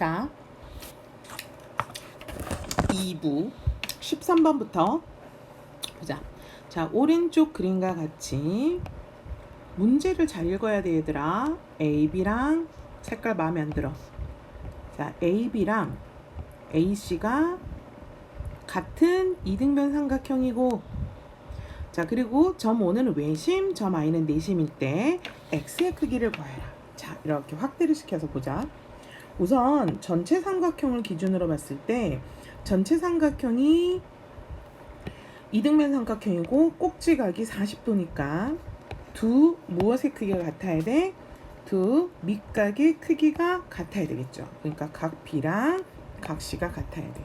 자, 2부 13번부터 보자. 자, 오른쪽 그림과 같이 문제를 잘 읽어야 돼, 얘들아. A, B랑 색깔 마음에 안 들어. 자, A, B랑 A, C가 같은 이등변 삼각형이고 자, 그리고 점 5는 외심, 점 I는 내심일 때 X의 크기를 구해라. 자, 이렇게 확대를 시켜서 보자. 우선 전체 삼각형을 기준으로 봤을 때 전체 삼각형이 이등변 삼각형이고 꼭지각이 40도니까 두 무엇의 크기가 같아야 돼? 두 밑각의 크기가 같아야 되겠죠. 그러니까 각 B랑 각 C가 같아야 돼.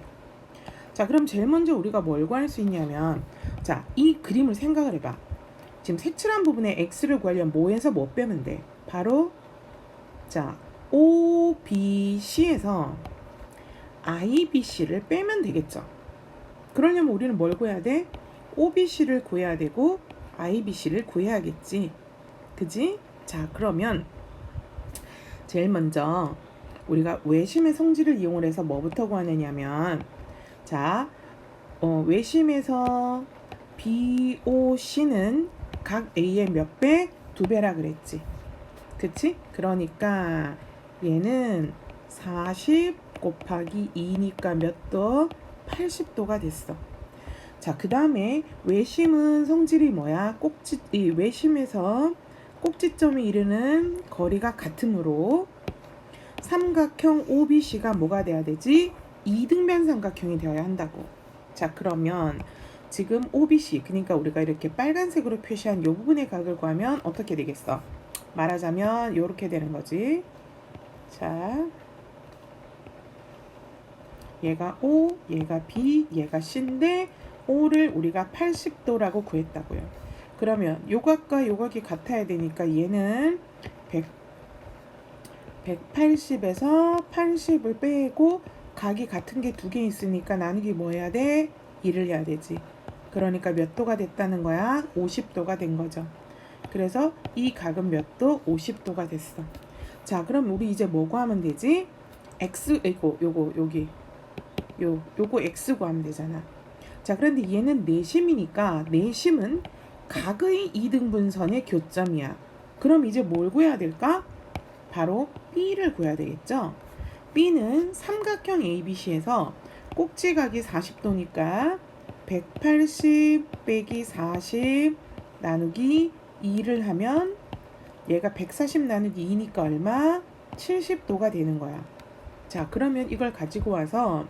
자, 그럼 제일 먼저 우리가 뭘 구할 수 있냐면 자, 이 그림을 생각을 해봐. 지금 색칠한 부분에 X를 구하려면 뭐에서 뭐 빼면 돼? 바로 자, OBC에서 IBC를 빼면 되겠죠. 그러려면 우리는 뭘 구해야 돼? OBC를 구해야 되고 IBC를 구해야겠지. 그지? 자, 그러면 제일 먼저 우리가 외심의 성질을 이용을 해서 뭐부터 구하느냐면 자, 어, 외심에서 BOC는 각 A의 몇 배? 두 배라 그랬지. 그치? 그러니까 얘는 40 곱하기 2니까 몇 도? 80도가 됐어. 자, 그 다음에 외심은 성질이 뭐야? 꼭지, 이 외심에서 꼭지점이 이르는 거리가 같으므로 삼각형 OBC가 뭐가 돼야 되지? 이등변 삼각형이 되어야 한다고. 자, 그러면 지금 OBC, 그러니까 우리가 이렇게 빨간색으로 표시한 이 부분의 각을 구하면 어떻게 되겠어? 말하자면 이렇게 되는 거지. 자, 얘가 O, 얘가 B, 얘가 C인데 O를 우리가 80도라고 구했다고요. 그러면 요각과 요각이 같아야 되니까 얘는 100, 180에서 80을 빼고 각이 같은 게 두 개 있으니까 나누기 뭐 해야 돼? 1을 해야 되지. 그러니까 몇 도가 됐다는 거야? 50도가 된 거죠. 그래서 이 각은 몇 도? 50도가 됐어. 자, 그럼 우리 이제 뭐 구하면 되지? x 이거 요거 여기 요 요거 x 구하면 되잖아. 자, 그런데 얘는 내심이니까 내심은 각의 이등분선의 교점이야. 그럼 이제 뭘 구해야 될까? 바로 b를 구해야 되겠죠. b는 삼각형 ABC에서 꼭지각이 40도니까 180 빼기 40 나누기 2를 하면 얘가 140 나누기 2니까 얼마? 70도가 되는 거야. 자, 그러면 이걸 가지고 와서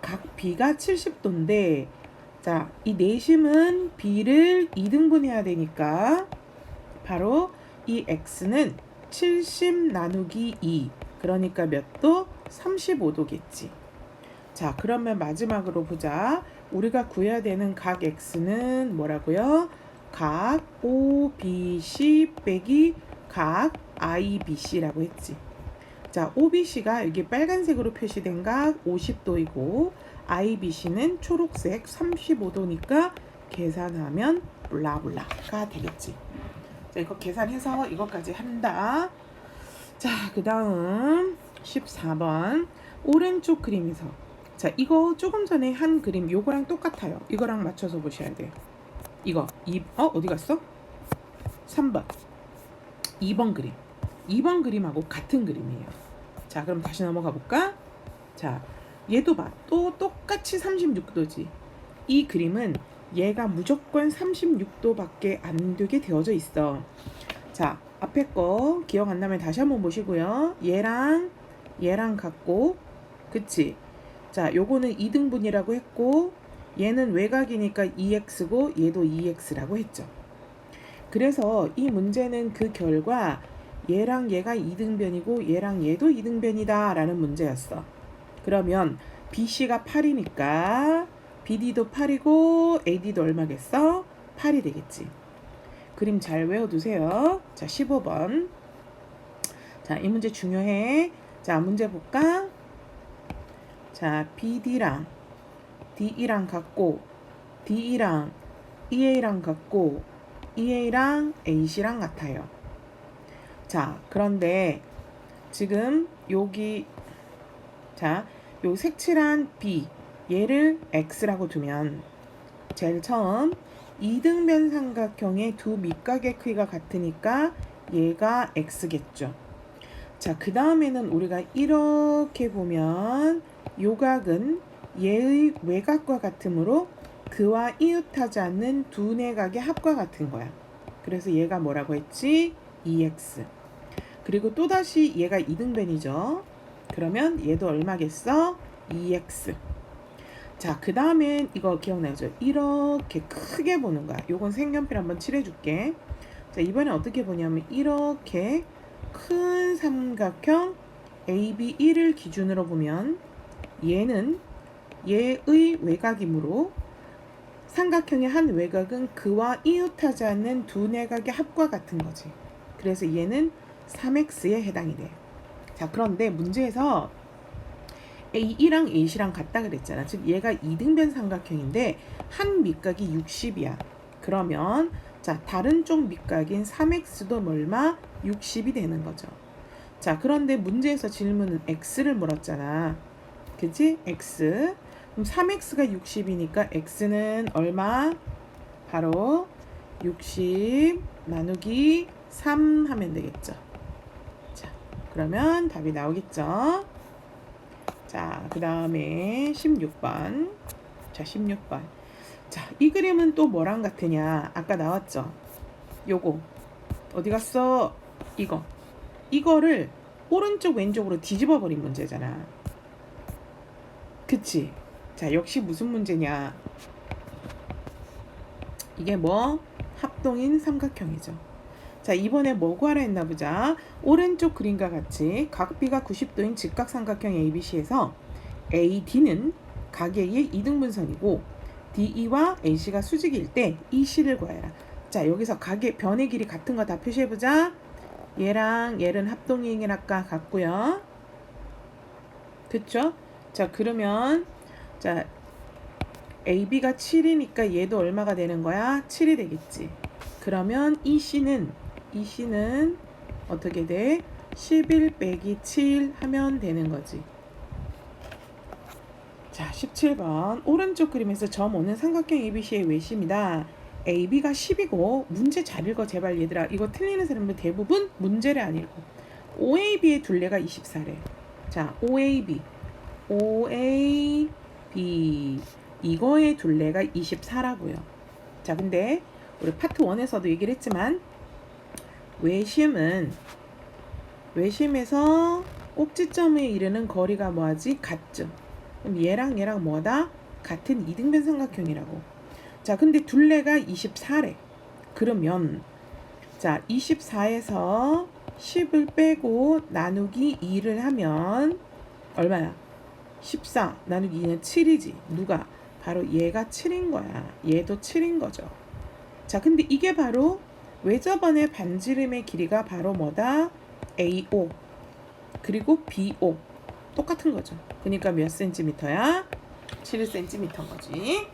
각 B가 70도인데 자, 이 내심은 B를 2등분해야 되니까 바로 이 X는 70 나누기 2 그러니까 몇 도? 35도겠지. 자, 그러면 마지막으로 보자. 우리가 구해야 되는 각 X는 뭐라고요? 각 OBC 빼기 각 IBC라고 했지. 자, OBC가 여기 빨간색으로 표시된 각 50도이고 IBC는 초록색 35도니까 계산하면 블라블라가 되겠지. 자, 이거 계산해서 이것까지 한다. 자, 그 다음 14번 오른쪽 그림에서 자, 이거 조금 전에 한 그림 요거랑 똑같아요. 이거랑 맞춰서 보셔야 돼요. 이거 이, 어 어디 갔어? 3번 2번 그림 2번 그림하고 같은 그림이에요. 자, 그럼 다시 넘어가 볼까? 자, 얘도 봐. 또 똑같이 36도지. 이 그림은 얘가 무조건 36도밖에 안 되게 되어져 있어. 자, 앞에 거 기억 안 나면 다시 한번 보시고요. 얘랑 얘랑 같고, 그치? 자, 요거는 2등분이라고 했고, 얘는 외곽이니까 2x고, 얘도 2x라고 했죠. 그래서 이 문제는 그 결과 얘랑 얘가 2등변이고 얘랑 얘도 2등변이다 라는 문제였어. 그러면 BC가 8이니까 BD도 8이고 AD도 얼마겠어? 8이 되겠지. 그림 잘 외워두세요. 자, 15번. 자, 이 문제 중요해. 자, 문제 볼까? 자, BD랑 DE랑 같고 DE랑 EA랑 같고 EA랑 AC랑 같아요. 자, 그런데 지금 여기 자, 요 색칠한 B 얘를 X라고 두면 제일 처음 이등변 삼각형의 두 밑각의 크기가 같으니까 얘가 X겠죠. 자, 그 다음에는 우리가 이렇게 보면 요각은 얘의 외곽과 같으므로 그와 이웃하지 않는 두 내각의 합과 같은 거야. 그래서 얘가 뭐라고 했지? 2x. 그리고 또다시 얘가 이등변이죠. 그러면 얘도 얼마겠어? 2x. 자, 그 다음엔 이거 기억나죠? 이렇게 크게 보는 거야. 요건 색연필 한번 칠해줄게. 자, 이번에 어떻게 보냐면 이렇게 큰 삼각형 AB1을 기준으로 보면 얘는 얘의 외곽이므로 삼각형의 한 외곽은 그와 이웃하지 않는 두 내각의 합과 같은 거지. 그래서 얘는 3x에 해당이 돼. 자, 그런데 문제에서 A1랑 A2랑 같다 그랬잖아. 즉 얘가 이등변 삼각형인데 한 밑각이 60이야. 그러면 자, 다른 쪽 밑각인 3x도 얼마? 60이 되는 거죠. 자, 그런데 문제에서 질문은 x를 물었잖아. 그지? x. 그럼 3x가 60이니까 x는 얼마? 바로 60 나누기 3 하면 되겠죠. 자, 그러면 답이 나오겠죠. 자, 그 다음에 16번. 자, 16번. 자, 이 그림은 또 뭐랑 같으냐? 아까 나왔죠? 요거. 어디 갔어? 이거. 이거를 오른쪽 왼쪽으로 뒤집어 버린 문제잖아. 그치? 자, 역시 무슨 문제냐? 이게 뭐? 합동인 삼각형이죠. 자, 이번에 뭐 구하라 했나 보자. 오른쪽 그림과 같이 각 B가 90도인 직각삼각형 ABC에서 AD는 가계의 이등분선이고 DE와 AC가 수직일 때 EC를 구하라. 자, 여기서 가계 변의 길이 같은 거 다 표시해 보자. 얘랑 얘는 합동이행이랄까 같고요. 그쵸? 자, 그러면 자, AB가 7이니까 얘도 얼마가 되는 거야? 7이 되겠지. 그러면 EC는 EC는 어떻게 돼? 11 빼기 7 하면 되는 거지. 자, 17번. 오른쪽 그림에서 점 5는 삼각형 ABC의 외심이다. AB가 10이고 문제 잘 읽어 제발 얘들아. 이거 틀리는 사람들 대부분 문제를 안 읽어. OAB의 둘레가 24래. 자, OAB. OAB. 이거의 둘레가 24라고요. 자, 근데 우리 파트 1에서도 얘기를 했지만 외심은 외심에서 꼭지점에 이르는 거리가 뭐하지? 같죠. 그럼 얘랑 얘랑 뭐다? 같은 이등변 삼각형이라고. 자, 근데 둘레가 24래. 그러면 자, 24에서 10을 빼고 나누기 2를 하면 얼마야? 14 나누기 2는 7이지. 누가? 바로 얘가 7인 거야. 얘도 7인 거죠. 자, 근데 이게 바로 외접원의 반지름의 길이가 바로 뭐다? AO 그리고 BO 똑같은 거죠. 그러니까 몇 센티미터야? 7cm인 거지.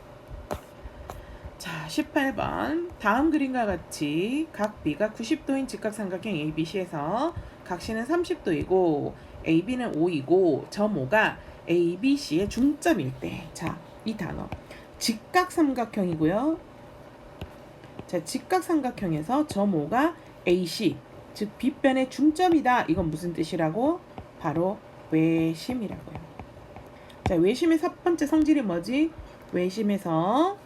자, 18번. 다음 그림과 같이 각 B가 90도인 직각삼각형 ABC에서 각 C는 30도이고 AB는 5이고 점 5가 ABC의 중점일 때. 자, 이 단어. 직각삼각형이고요. 자, 직각삼각형에서 점 5가 AC, 즉 빗변의 중점이다. 이건 무슨 뜻이라고? 바로 외심이라고요. 자, 외심의 첫 번째 성질이 뭐지? 외심에서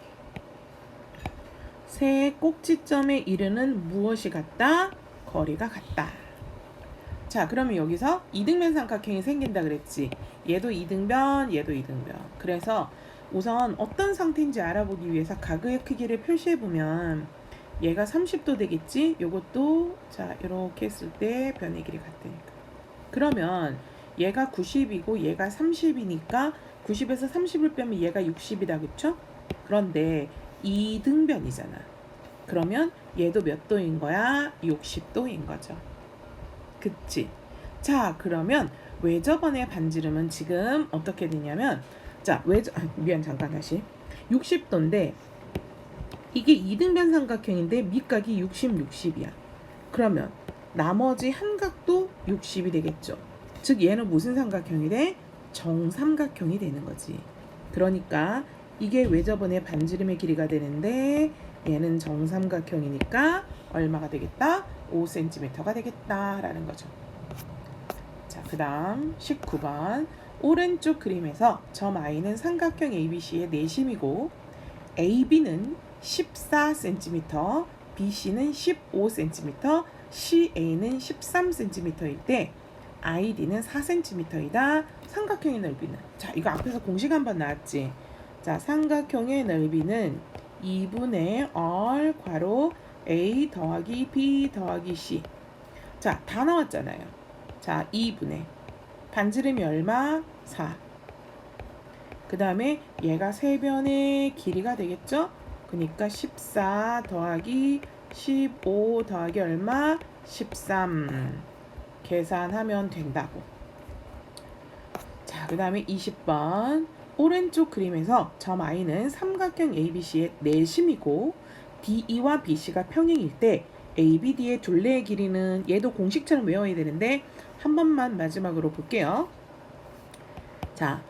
세 꼭지점에 이르는 무엇이 같다? 거리가 같다. 자, 그러면 여기서 이등변 삼각형이 생긴다 그랬지. 얘도 이등변, 얘도 이등변. 그래서 우선 어떤 상태인지 알아보기 위해서 가그의 크기를 표시해 보면 얘가 30도 되겠지? 요것도 자, 이렇게 했을 때 변의 길이 같으니까. 그러면 얘가 90이고 얘가 30이니까 90에서 30을 빼면 얘가 60이다. 그쵸? 그런데 이등변이잖아. 그러면 얘도 몇 도인 거야? 60도인 거죠. 그치? 자, 그러면 외접원의 반지름은 지금 어떻게 되냐면 자, 외접 아, 미안 잠깐 다시. 60도인데 이게 이등변 삼각형인데 밑각이 60, 60이야. 그러면 나머지 한 각도 60이 되겠죠. 즉 얘는 무슨 삼각형이 돼? 정삼각형이 되는 거지. 그러니까 이게 외접원의 반지름의 길이가 되는데 얘는 정삼각형이니까 얼마가 되겠다? 5cm가 되겠다라는 거죠. 자, 그 다음 19번 오른쪽 그림에서 점 I는 삼각형 ABC의 내심이고 AB는 14cm, BC는 15cm, CA는 13cm일 때 ID는 4cm이다. 삼각형의 넓이는 자 이거 앞에서 공식 한번 나왔지. 자 삼각형의 넓이는 2분의 R 괄호 A 더하기 B 더하기 C. 자 다 나왔잖아요. 자 2분의 반지름이 얼마? 4. 그 다음에 얘가 세변의 길이가 되겠죠? 그러니까 14 더하기 15 더하기 얼마? 13. 계산하면 된다고. 자, 그 다음에 20번. 오른쪽 그림에서 점 I는 삼각형 ABC의 내심이고 DE와 BC가 평행일 때 ABD의 둘레의 길이는 얘도 공식처럼 외워야 되는데 한 번만 마지막으로 볼게요. 자,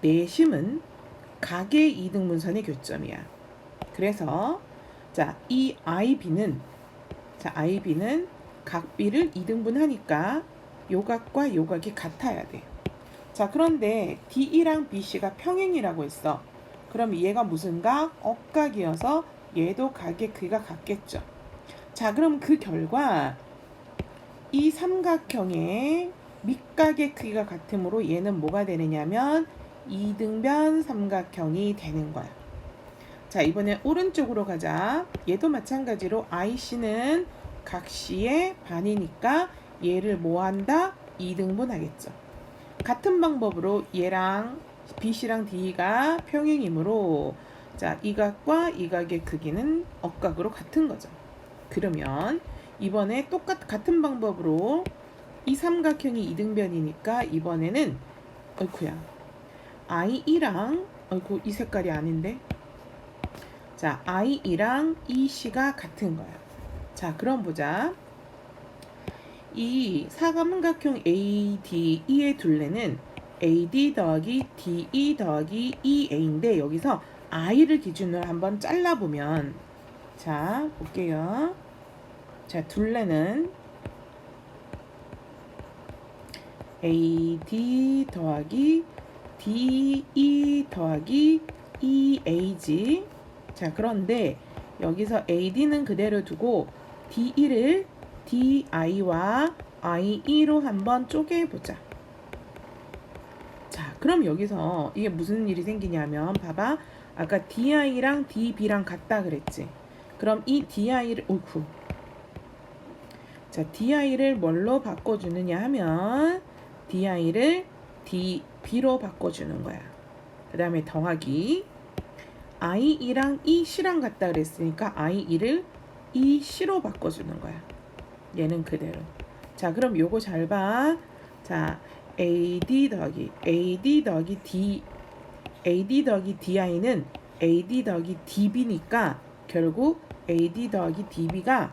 내심은 각의 이등분선의 교점이야. 그래서 자, 이 IB는 자, IB는 각 B를 이등분하니까 요각과 요각이 같아야 돼. 자, 그런데 DE랑 BC가 평행이라고 했어. 그럼 얘가 무슨 각? 억각이어서 얘도 각의 크기가 같겠죠. 자, 그럼 그 결과 이 삼각형의 밑각의 크기가 같으므로 얘는 뭐가 되느냐면 이등변 삼각형이 되는 거야. 자, 이번에 오른쪽으로 가자. 얘도 마찬가지로 IC는 각 C의 반이니까 얘를 뭐 한다? 이등분 하겠죠. 같은 방법으로 얘랑 BC랑 D가 평행이므로 자, 이 각과 이 각의 크기는 억각으로 같은 거죠. 그러면 이번에 똑같 같은 방법으로 이 삼각형이 이등변이니까 이번에는 어이쿠야 I2랑 어이쿠 이 색깔이 아닌데. 자 I2랑 EC가 같은 거야. 자 그럼 보자. 이 사각삼각형 ADE의 둘레는 AD 더하기 DE 더하기 EA인데 여기서 I를 기준으로 한번 잘라보면 자 볼게요. 자 둘레는 AD 더하기 DE 더하기 EAG 자 그런데 여기서 AD는 그대로 두고 DE를 DI와 IE로 한번 쪼개보자. 자 그럼 여기서 이게 무슨 일이 생기냐면 봐봐 아까 DI랑 DB랑 같다 그랬지 그럼 이 DI를 오구 자 DI를 뭘로 바꿔주느냐 하면 DI를 DB로 바꿔주는 거야. 그 다음에 더하기 I2랑 EC랑 같다 그랬으니까 I2를 EC로 바꿔주는 거야. 얘는 그대로. 자, 그럼 요거 잘 봐. 자, AD 더하기 AD 더하기 D AD 더하기 DI는 AD 더하기 DB니까 결국 AD 더하기 DB가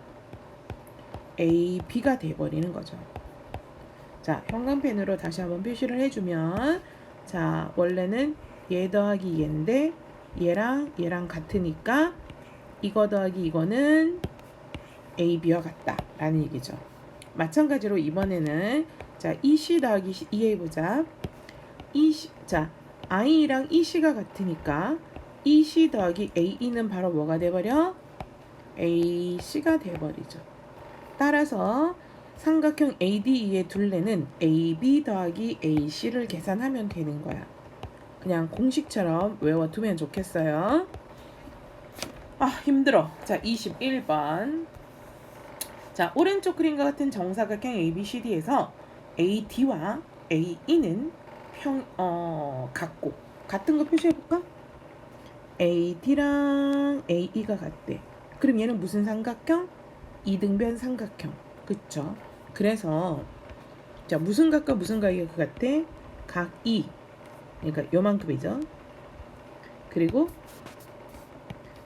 AB가 돼버리는 거죠. 자, 형광펜으로 다시 한번 표시를 해주면 자, 원래는 얘 더하기 얘인데 얘랑 얘랑 같으니까 이거 더하기 이거는 AB와 같다 라는 얘기죠. 마찬가지로 이번에는 자, EC 더하기 E 해보자. EC, 자, I랑 EC가 같으니까 EC 더하기 AE는 바로 뭐가 돼버려? AC가 돼버리죠. 따라서 삼각형 ADE의 둘레는 AB 더하기 AC를 계산하면 되는 거야. 그냥 공식처럼 외워두면 좋겠어요. 아, 힘들어. 자, 21번. 자, 오른쪽 그림과 같은 정사각형 ABCD에서 AD와 AE는 평, 어, 같고, 같은 거 표시해볼까? AD랑 AE가 같대. 그럼 얘는 무슨 삼각형? 이등변 삼각형. 그쵸? 그래서 자 무슨 각과 무슨 각이 그 같아? 각 2. 그러니까 요만큼이죠. 그리고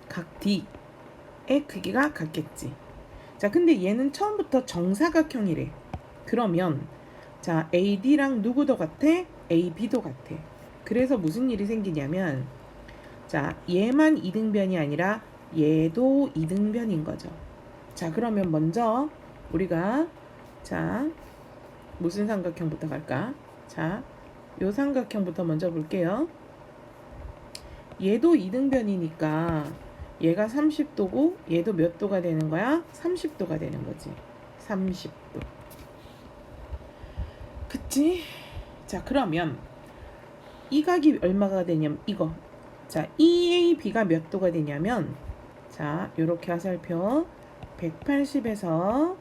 각 D의 크기가 같겠지. 자, 근데 얘는 처음부터 정사각형이래. 그러면 자, AD랑 누구도 같아? AB도 같아. 그래서 무슨 일이 생기냐면 자, 얘만 이등변이 아니라 얘도 이등변인 거죠. 자, 그러면 먼저 우리가 자, 무슨 삼각형부터 갈까? 자, 요 삼각형부터 먼저 볼게요. 얘도 이등변이니까 얘가 30도고 얘도 몇 도가 되는 거야? 30도가 되는 거지. 30도. 그치? 자, 그러면 이 각이 얼마가 되냐면 이거. 자, EAB가 몇 도가 되냐면 자, 요렇게 화살표 180에서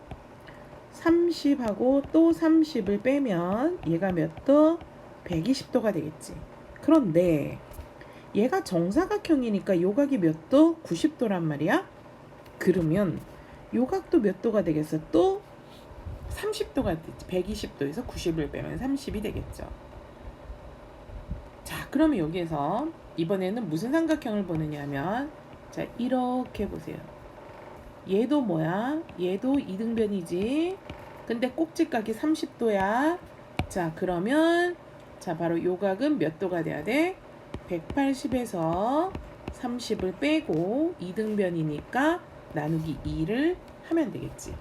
30하고 또 30을 빼면 얘가 몇 도? 120도가 되겠지. 그런데 얘가 정사각형이니까 요각이 몇 도? 90도란 말이야. 그러면 요각도 몇 도가 되겠어? 또 30도가 되지. 120도에서 90을 빼면 30이 되겠죠. 자, 그러면 여기에서 이번에는 무슨 삼각형을 보느냐면 자, 이렇게 보세요. 얘도 뭐야? 얘도 이등변이지. 근데 꼭지각이 30도야. 자, 그러면 자, 바로 요 각은 몇 도가 돼야 돼? 180에서 30을 빼고 이등변이니까 나누기 2를 하면 되겠지.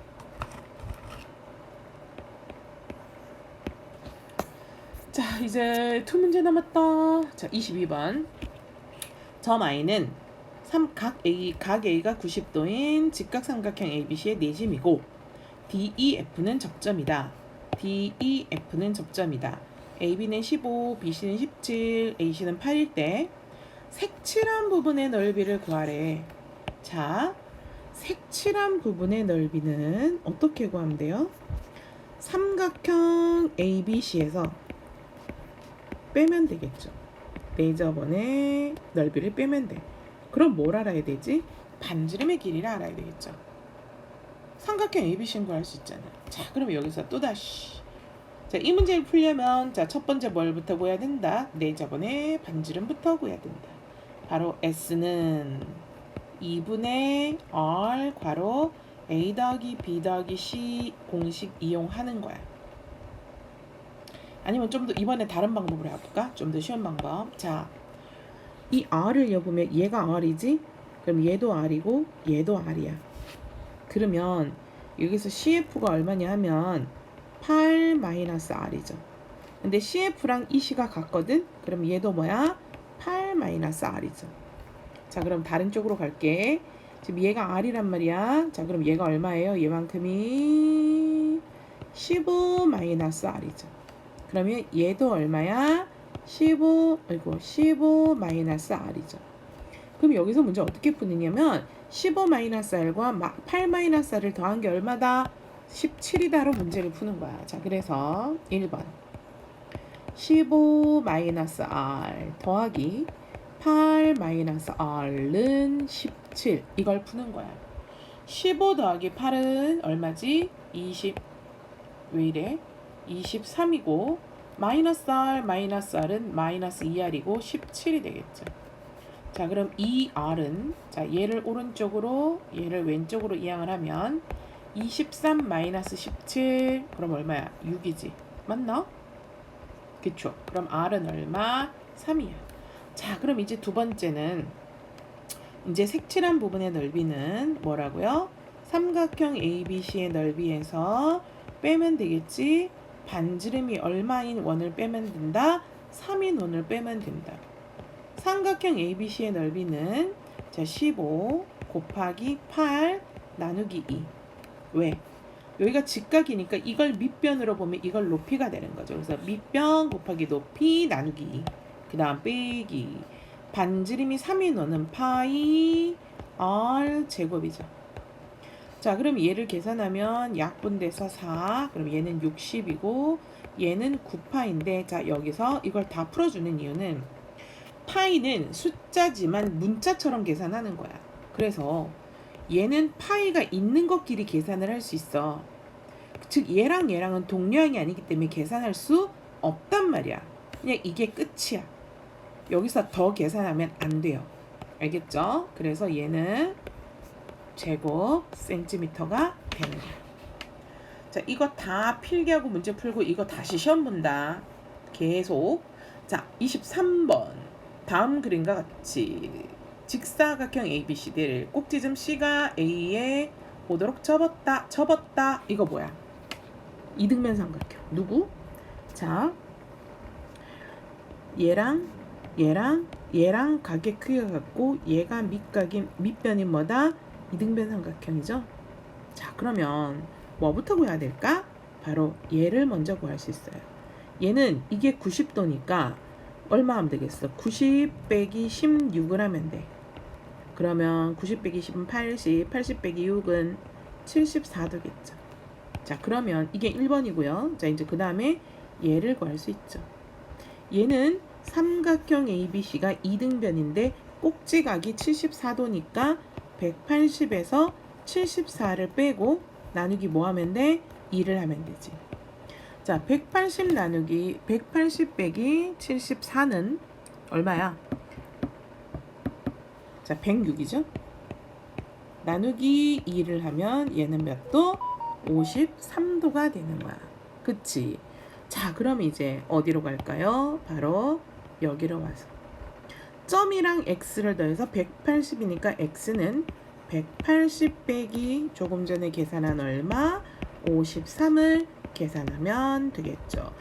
자, 이제 두 문제 남았다. 자, 22번. 점 I는 삼각 A, 각 A가 90도인 직각삼각형 ABC의 내심이고 DEF는 접점이다. DEF는 접점이다. AB는 15, BC는 17, AC는 8일 때 색칠한 부분의 넓이를 구하래. 자, 색칠한 부분의 넓이는 어떻게 구하면 돼요? 삼각형 ABC에서 빼면 되겠죠. 레이저번의 넓이를 빼면 돼. 그럼 뭘 알아야 되지? 반지름의 길이를 알아야 되겠죠. 삼각형 ABC인 구할 수 있잖아. 자, 그럼 여기서 또다시 자, 이 문제를 풀려면 자, 첫 번째 뭘부터 구해야 된다? 레이저번의 반지름부터 구해야 된다. 바로 S는 2분의 R 괄호 A 더하기 B 더하기 C 공식 이용하는 거야. 아니면 좀 더 이번에 다른 방법으로 해볼까? 좀 더 쉬운 방법. 자, 이 R을 여보면 얘가 R이지? 그럼 얘도 R이고 얘도 R이야. 그러면 여기서 CF가 얼마냐 하면 8 마이너스 R이죠. 근데 CF랑 이 C가 같거든? 그럼 얘도 뭐야? 8 마이너스 R이죠. 자, 그럼 다른 쪽으로 갈게. 지금 얘가 R이란 말이야. 자, 그럼 얘가 얼마예요? 얘만큼이 15 마이너스 R이죠. 그러면 얘도 얼마야? 15, 아이고, 15 마이너스 R이죠. 그럼 여기서 문제 어떻게 푸느냐면 15 마이너스 R과 8 마이너스 R을 더한 게 얼마다? 17이다로 문제를 푸는 거야. 자, 그래서 1번 15 마이너스 R 더하기 8 마이너스 R은 17 이걸 푸는 거야. 15 더하기 8은 얼마지? 20 왜 이래? 23이고 마이너스 R 마이너스 R은 마이너스 2R이고 17이 되겠죠. 자 그럼 이 R은 자 얘를 오른쪽으로 얘를 왼쪽으로 이항을 하면 23 마이너스 17 그럼 얼마야? 6이지 맞나? 그쵸 그럼 R은 얼마? 3이야 자 그럼 이제 두 번째는 이제 색칠한 부분의 넓이는 뭐라고요? 삼각형 ABC의 넓이에서 빼면 되겠지 반지름이 얼마인 원을 빼면 된다 3인 원을 빼면 된다 삼각형 ABC의 넓이는 자 15 곱하기 8 나누기 2 왜? 여기가 직각이니까 이걸 밑변으로 보면 이걸 높이가 되는 거죠. 그래서 밑변 곱하기 높이 나누기 그 다음 빼기 반지름이 3인 원은 파이 R 제곱이죠. 자 그럼 얘를 계산하면 약분돼서 4 그럼 얘는 60이고 얘는 9파인데 자 여기서 이걸 다 풀어주는 이유는 파이는 숫자지만 문자처럼 계산하는 거야. 그래서 얘는 파이가 있는 것끼리 계산을 할 수 있어. 즉 얘랑 얘랑은 동류항이 아니기 때문에 계산할 수 없단 말이야. 그냥 이게 끝이야. 여기서 더 계산하면 안 돼요. 알겠죠? 그래서 얘는 제곱 센티미터가 되는. 자, 이거 다 필기하고 문제 풀고 이거 다시 시험 본다. 계속. 자, 23번. 다음 그림과 같이 직사각형 ABCD를 꼭지점 C가 A에 오도록 접었다. 접었다. 이거 뭐야? 이등변 삼각형. 누구? 자, 얘랑 얘랑 얘랑 각의 크기가 같고 얘가 밑각인 밑변이 뭐다? 이등변 삼각형이죠. 자, 그러면 뭐부터 구해야 될까? 바로 얘를 먼저 구할 수 있어요. 얘는 이게 90도니까 얼마 하면 되겠어? 90 빼기 16을 하면 돼. 그러면 90 빼기 10은 80, 80 빼기 6은 74도겠죠. 자, 그러면 이게 1번이고요. 자, 이제 그 다음에 얘를 구할 수 있죠. 얘는 삼각형 ABC가 2등변인데 꼭지각이 74도니까 180에서 74를 빼고 나누기 뭐 하면 돼? 2를 하면 되지. 자, 180 나누기 180 빼기 74는 얼마야? 자, 106이죠? 나누기 2를 하면 얘는 몇 도? 53도가 되는 거야. 그치? 자, 그럼 이제 어디로 갈까요? 바로 여기로 와서. 점이랑 x를 더해서 180이니까 x는 180 빼기 조금 전에 계산한 얼마? 53을 계산하면 되겠죠.